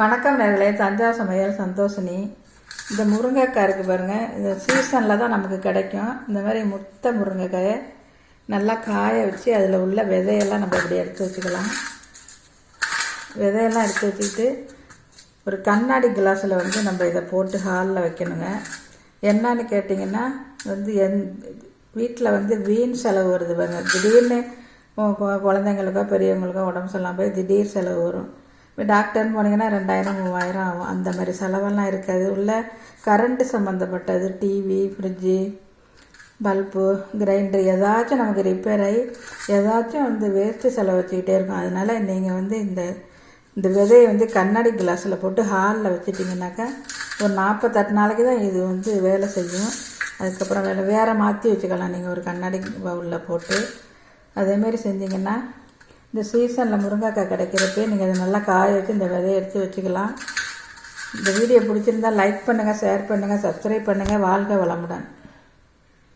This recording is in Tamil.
வணக்கம் நேர்களே தஞ்சா சமையல் சந்தோஷினி. இந்த முருங்கைக்காய் இருக்குது பாருங்கள் இந்த சீசனில் தான் நமக்கு கிடைக்கும். இந்த மாதிரி முத்த முருங்கைக்காயை நல்லா காய வச்சு அதில் உள்ள விதையெல்லாம் நம்ம இப்படி எடுத்து வச்சுக்கலாம். விதையெல்லாம் எடுத்து வச்சுக்கிட்டு ஒரு கண்ணாடி கிளாஸில் வந்து நம்ம இதை போட்டு ஹாலில் வைக்கணுங்க. என்னன்னு கேட்டிங்கன்னா வந்து எந் வீட்டில் வந்து வீண் செலவு வருது பாருங்கள் திடீர்னு குழந்தைங்களுக்கோ பெரியவங்களுக்கோ உடம்பு சரியில்லாமல் போய் திடீர் செலவு வரும். இப்போ டாக்டர்னு போனீங்கன்னா ரெண்டாயிரம் மூவாயிரம் ஆகும். அந்த மாதிரி செலவெல்லாம் இருக்காது. உள்ள கரண்ட்டு சம்மந்தப்பட்டது டிவி ஃப்ரிட்ஜு பல்பு கிரைண்டர் ஏதாச்சும் நமக்கு ரிப்பேர் ஆகி ஏதாச்சும் வந்து வேஸ்ட்டு செலவு வச்சுக்கிட்டே இருக்கும். அதனால நீங்கள் வந்து இந்த இந்த விதையை வந்து கண்ணாடி கிளாஸில் போட்டு ஹாலில் வச்சுட்டிங்கனாக்கா ஒரு நாற்பத்தெட்டு நாளைக்கு தான் இது வந்து வேலை செய்யும். அதுக்கப்புறம் வேலை வேறு மாற்றி வச்சுக்கலாம். நீங்கள் ஒரு கண்ணாடி பவுலில் போட்டு. அதேமாரி செஞ்சிங்கன்னா இந்த சீசனில் முருங்கைக்காய் கிடைக்கிறப்பே நீங்கள் அதை நல்லா காய வச்சு இந்த விதையை எடுத்து வச்சுக்கலாம். இந்த வீடியோ பிடிச்சிருந்தா லைக் பண்ணுங்கள் ஷேர் பண்ணுங்கள் சப்ஸ்கிரைப் பண்ணுங்கள் வாழ்க வளமுடன்.